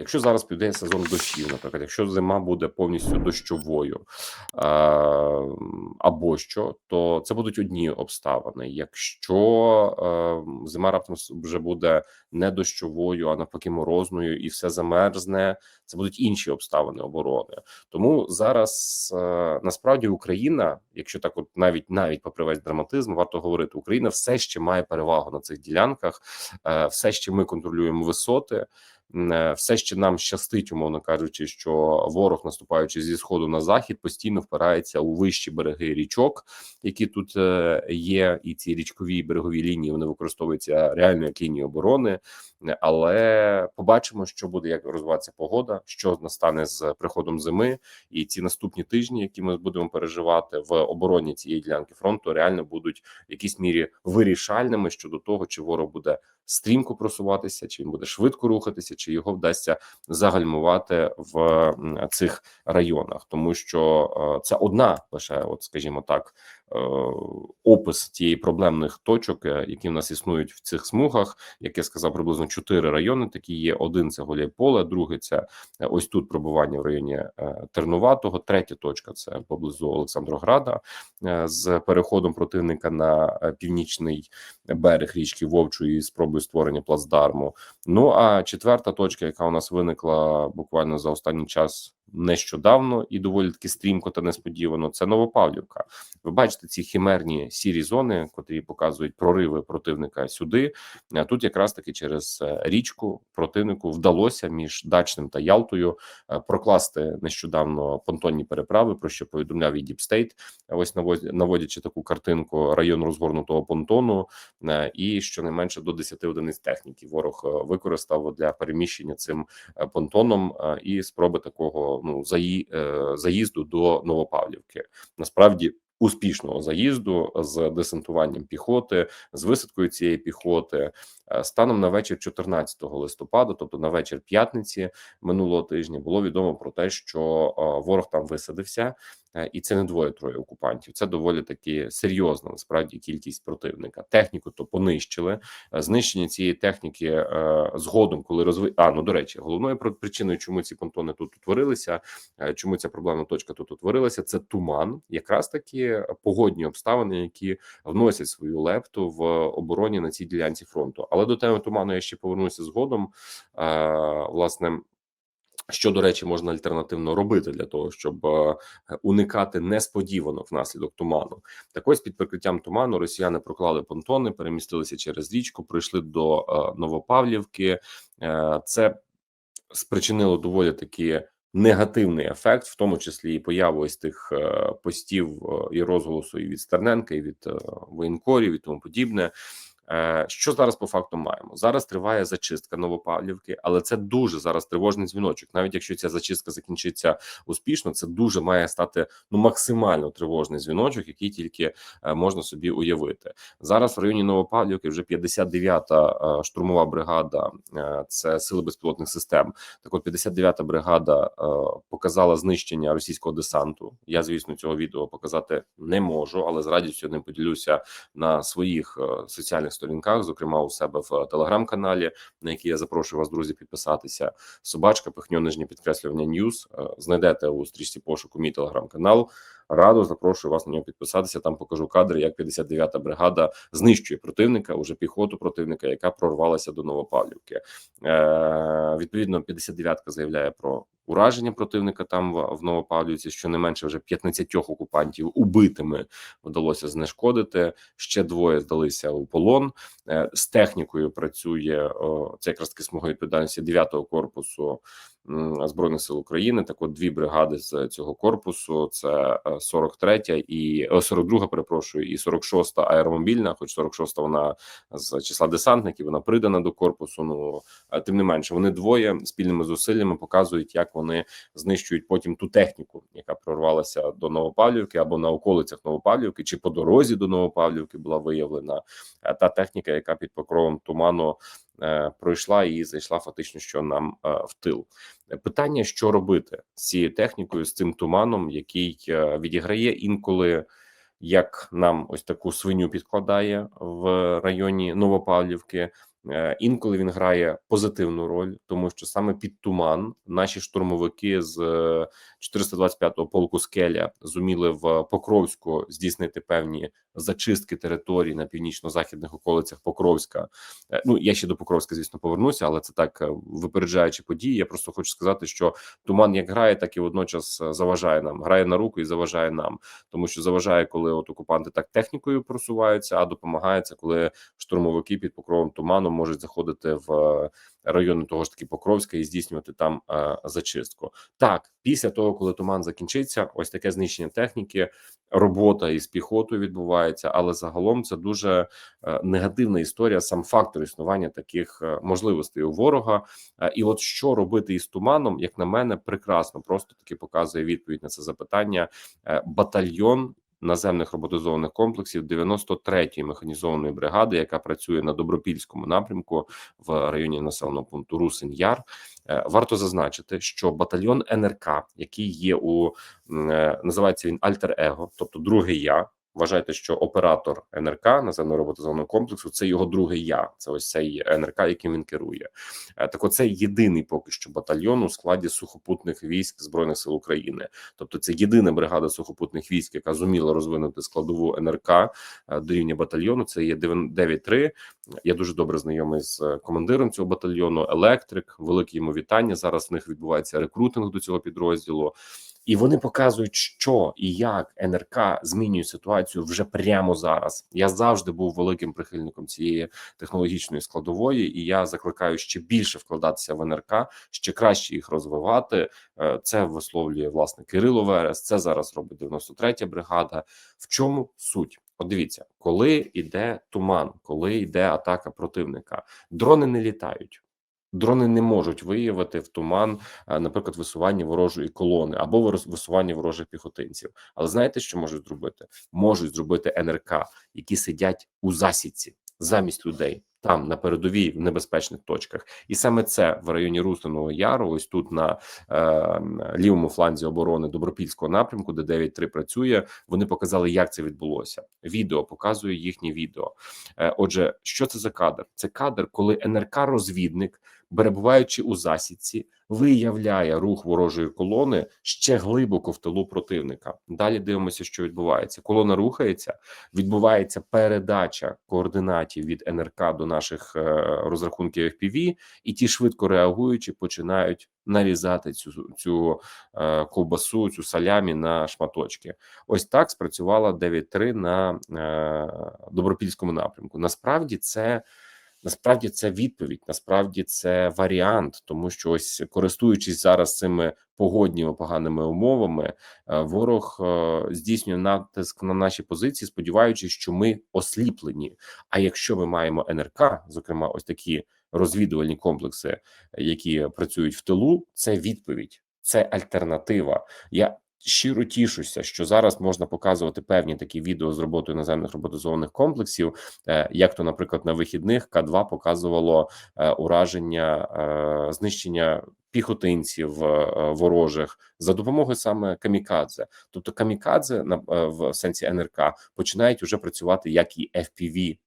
Якщо зараз піде сезон дощів, наприклад, якщо зима буде повністю дощовою або що, то це будуть одні обставини. Якщо е, зима раптом вже буде не дощовою, а навпаки морозною, і все замерзне, це будуть інші обставини оборони. Тому зараз е, насправді Україна, якщо так, от навіть навіть попри весь драматизм, варто говорити, Україна все ще має перевагу на цих ділянках, е, все ще ми контролюємо висоти. Е, все ще нам щастить, умовно кажучи, що ворог, наступаючи зі сходу на захід, постійно впирається у вищі береги річок, які тут е, є, і ці річкові берегові лінії вони використовуються реально як лінії оборони. Але побачимо, що буде як розвиватися погода, що настане з приходом зими, і ці наступні тижні, які ми будемо переживати в обороні цієї ділянки фронту, реально будуть в якійсь мірі вирішальними щодо того, чи ворог буде стрімко просуватися, чи він буде швидко рухатися, чи його вдасться загальмувати в цих районах, тому що е, це одна лише, от скажімо так, опис тієї проблемних точок, е, які в нас існують в цих смугах. Як я сказав, приблизно чотири райони. Такі є: один це Голєполе, другий це ось тут пробування в районі Тернуватого. Третя точка це поблизу Олександрограда з переходом противника на північний берег річки Вовчої спробою створення плацдарму. Ну а четверта точка, яка у нас виникла буквально за останній час нещодавно і доволі таки стрімко та несподівано. Це Новопавлівка. Ви бачите ці хімерні сірі зони, котрі показують прориви противника сюди. А тут якраз таки через е, річку противнику вдалося між Дачним та Ялтою е, прокласти нещодавно понтонні переправи, про що повідомляв і Діпстейт. Ось наводячи таку картинку район розгорнутого понтону, е, і щонайменше до 10 одиниць техніки ворог використав для переміщення цим понтоном і спроби такого ну заї, е, заїзду до Новопавлівки. Насправді успішного заїзду з десантуванням піхоти, з висадкою цієї піхоти станом на вечір 14 листопада, тобто на вечір п'ятниці минулого тижня, було відомо про те, що е, ворог там висадився. Е, і це не двоє-троє окупантів. Це доволі таки серйозна насправді кількість противника. Техніку то понищили. Знищення цієї техніки згодом, коли розви... А, ну до речі, головною причиною, чому ці понтони тут утворилися, чому ця проблемна точка тут утворилася, це туман, якраз таки погодні обставини, які вносять свою лепту в обороні на цій ділянці фронту. Але до теми туману я ще повернуся згодом. Власне. Що до речі, можна альтернативно робити для того, щоб уникати несподівано внаслідок туману, так ось під прикриттям туману росіяни проклали понтони, перемістилися через річку, прийшли до Новопавлівки. Е, це спричинило доволі таки негативний ефект, в тому числі і появу ось тих е, постів е, і розголосу і від Стерненка, і від е, воєнкорів, і тому подібне. Е, що зараз по факту маємо? Зараз триває зачистка Новопавлівки, але це дуже зараз тривожний дзвіночок. Навіть якщо ця зачистка закінчиться успішно, це дуже має стати ну максимально тривожний дзвіночок, який тільки е, можна собі уявити. Зараз в районі Новопавлівки вже 59-та е, штурмова бригада, це сили безпілотних систем. Так, от 59-та бригада показала знищення російського десанту. Я звісно цього відео показати не можу, але з радістю не поділюся на своїх соціальних сторінках, зокрема у себе в телеграм-каналі, на який я запрошую вас, друзі, підписатися. Собачка пихньо нижнє підкреслювання Ньюс. Знайдете у стрічці пошуку мій телеграм-канал. Радо запрошую вас на нього підписатися. Там покажу кадри, як 59-та бригада знищує противника, уже піхоту противника, яка прорвалася до Новопавлівки. Е, Відповідно, 59-ка заявляє про ураження противника там в, в Новопавлівці. Що не менше вже 15 окупантів убитими вдалося знешкодити. Ще двоє здалися у полон. Е, з технікою працює о, це якраз таки смуга відповідальності 9-го корпусу збройних сил України. Так, от дві бригади з цього корпусу: це 43 е, і 42, перепрошую, і 46 аеромобільна. Хоч 46 вона з числа десантників, вона придана до корпусу. Ну тим не менше, вони двоє спільними зусиллями показують, як вони знищують потім ту техніку, яка прорвалася до Новопавлівки або на околицях Новопавлівки, чи по дорозі до Новопавлівки була виявлена е, та техніка, яка під покровом туману Е, пройшла і зайшла фактично, що нам е, в тил. Питання: що робити з цією технікою, з цим туманом, який е, відіграє інколи. Як нам ось таку свиню підкладає в районі Новопавлівки, Е, Інколи він грає позитивну роль, тому що саме під туман наші штурмовики з е, 425-го полку скеля зуміли в Покровську здійснити певні зачистки територій на північно-західних околицях Покровська. Е, Ну я ще до Покровська, звісно, повернуся, але це так е, випереджаючи події. Я просто хочу сказати, що туман як грає, так і водночас е, заважає нам. Грає на руку і заважає нам, тому що заважає, коли от окупанти так технікою просуваються, а допомагається, коли штурмовики під покровом туману можуть заходити в е, райони того ж таки Покровська і здійснювати там е, зачистку. Так, після того, коли туман закінчиться, ось таке знищення техніки, робота із піхотою відбувається, але загалом це дуже е, негативна історія. Сам фактор існування таких можливостей у ворога. І от що робити із туманом, як на мене, прекрасно просто таки показує відповідь на це запитання. Батальйон наземних роботизованих комплексів 93-ї механізованої бригади, яка працює на добропільському напрямку в районі населеного пункту Русин Яр. Е, Варто зазначити, що батальйон НРК, який є у е, називається він Альтер-Его, тобто другий я. Вважайте, що оператор НРК наземного роботизованого комплексу це його друге я. Це ось цей НРК, яким він керує. Е, Так, оце єдиний поки що батальйон у складі сухопутних військ збройних сил України. Тобто, це єдина бригада сухопутних військ, яка зуміла розвинути складову НРК е, до рівня батальйону. Це є 9-3. Я дуже добре знайомий з е, командиром цього батальйону. Електрик, велике йому вітання. Зараз в них відбувається рекрутинг до цього підрозділу. І вони показують, що і як НРК змінює ситуацію вже прямо зараз. Я завжди був великим прихильником цієї технологічної складової, і я закликаю ще більше вкладатися в НРК, ще краще їх розвивати. Е, Це висловлює власне Кирило Верес. Це зараз робить 93-я бригада. В чому суть? От дивіться, коли йде туман, коли йде атака противника, дрони не літають. Дрони не можуть виявити в туман, е, наприклад, висування ворожої колони або висування ворожих піхотинців. Але знаєте, що можуть зробити? Можуть зробити НРК, які сидять у засідці замість людей. Там на передовій в небезпечних точках, і саме це в районі Русиного Яру, ось тут на е, лівому фланзі оборони Добропільського напрямку, де 9-3 працює. Вони показали, як це відбулося. Відео показує їхнє відео. Е, отже, що це за кадр? Це кадр, коли НРК-розвідник, перебуваючи у засідці, виявляє рух ворожої колони ще глибоко в тилу противника. Далі дивимося, що відбувається. Колона рухається, відбувається передача координатів від НРК до наших е, розрахунків FPV, і ті швидко реагуючи починають нарізати цю цю е, ковбасу, цю салямі на шматочки. Ось так спрацювала 9-3 на е, добропільському напрямку. Насправді це. Насправді це відповідь, насправді це варіант, тому що ось користуючись зараз цими погодніми поганими умовами, е, ворог е, здійснює натиск на наші позиції, сподіваючись, що ми осліплені. А якщо ми маємо НРК, зокрема, ось такі розвідувальні комплекси, які працюють в тилу, це відповідь, це альтернатива. Я щиро тішуся, що зараз можна показувати певні такі відео з роботою наземних роботизованих комплексів, е, як то, наприклад, на вихідних К2 показувало е, ураження е, знищення піхотинців ворожих за допомогою саме камікадзе. Тобто камікадзе в сенсі НРК починають вже працювати як і FPV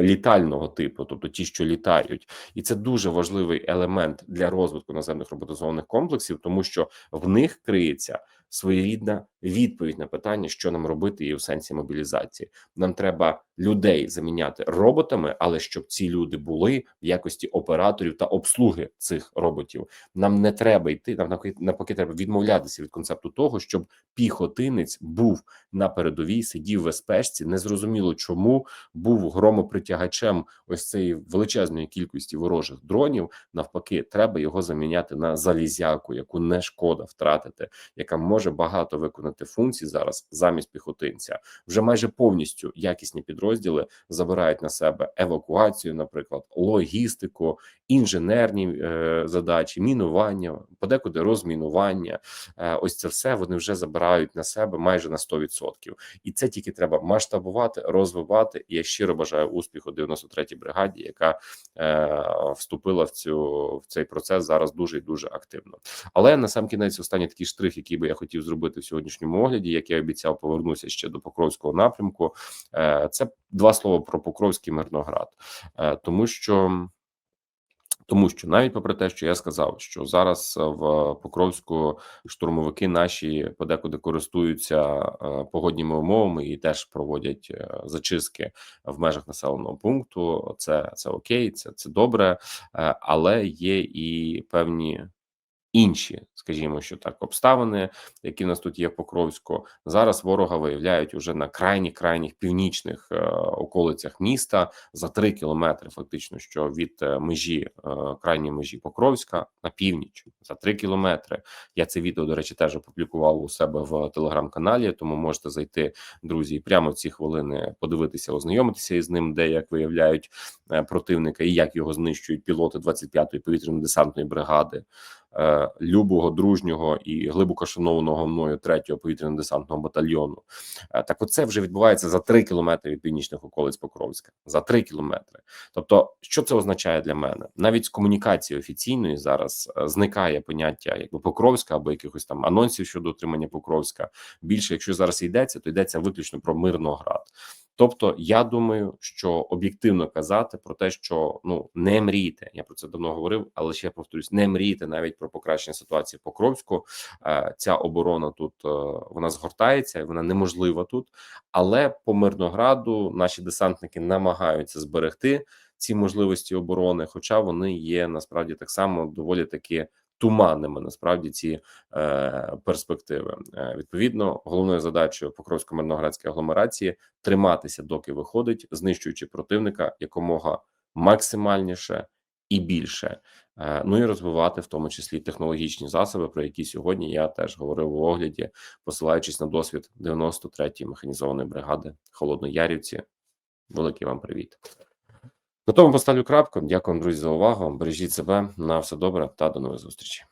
літального типу, тобто ті, що літають, і це дуже важливий елемент для розвитку наземних роботизованих комплексів, тому що в них криється своєрідна відповідь на питання, що нам робити, і в сенсі мобілізації. Нам треба людей заміняти роботами, але щоб ці люди були в якості операторів та обслуги цих роботів. Нам не треба йти. Нам навпаки- треба відмовлятися від концепту того, щоб піхотинець був на передовій, сидів в безпечці. Незрозуміло чому був громопритягачем ось цієї величезної кількості ворожих дронів. Навпаки, треба його заміняти на залізяку, яку не шкода втратити, яка може багато виконати функцій зараз замість піхотинця. Вже майже повністю якісні підрозділи забирають на себе евакуацію, наприклад, логістику, інженерні е, задачі, мінування, подекуди розмінування. Е, ось це все вони вже забирають на себе майже на 100%. І це тільки треба масштабувати, розвивати. І я щиро бажаю успіху 93-й бригаді, яка е, вступила в цю в цей процес зараз дуже і дуже активно. Але на сам кінець останній такий штрих, який би я хотів хотів зробити в сьогоднішньому огляді. Як я обіцяв, повернуся ще до Покровського напрямку. Е, Це два слова про Покровський Мирноград, Е, тому що. Тому що навіть попри те, що я сказав, що зараз в Покровську штурмовики наші подекуди користуються е, погодніми умовами і теж проводять зачистки в межах населеного пункту. Це це окей, це це добре, але є і певні інші, скажімо, що так, обставини, які в нас тут є в Покровську. Зараз ворога виявляють уже на крайніх крайніх північних е, околицях міста за три кілометри, фактично, що від е, межі е, крайньої межі Покровська на північ за три кілометри. Я це відео, до речі, теж опублікував у себе в телеграм-каналі, тому можете зайти, друзі, прямо в ці хвилини подивитися, ознайомитися із ним, де як виявляють е, противника і як його знищують пілоти 25-ї повітряно-десантної бригади. Е, Любого, дружнього і глибоко шанованого мною 3-го повітряно-десантного батальйону. Е, Так, оце вже відбувається за 3 кілометри від північних околиць Покровська. За 3 кілометри. Тобто, що це означає для мене? Навіть з комунікації офіційної зараз е, зникає поняття якби Покровська або якихось там анонсів щодо отримання Покровська. Більше, якщо зараз йдеться, то йдеться виключно про Мирноград. Тобто, я думаю, що об'єктивно казати про те, що ну не мрійте. Я про це давно говорив, але ще повторюсь, не мрійте навіть про покращення ситуації в Покровську. Е, Ця оборона тут е, вона згортається, вона неможлива тут. Але по Мирнограду наші десантники намагаються зберегти ці можливості оборони, хоча вони є насправді так само доволі таки туманними. Насправді ці е, перспективи. Е, відповідно, головною задачею Покровсько-Мирноградської агломерації триматися, доки виходить, знищуючи противника якомога максимальніше і більше. Е, Ну і розвивати в тому числі технологічні засоби, про які сьогодні я теж говорив у огляді, посилаючись на досвід 93-ї механізованої бригади Холодноярівці. Великий вам привіт. На тому поставлю крапку. Дякую, друзі, за увагу. Бережіть себе на все добре та до нових зустрічей.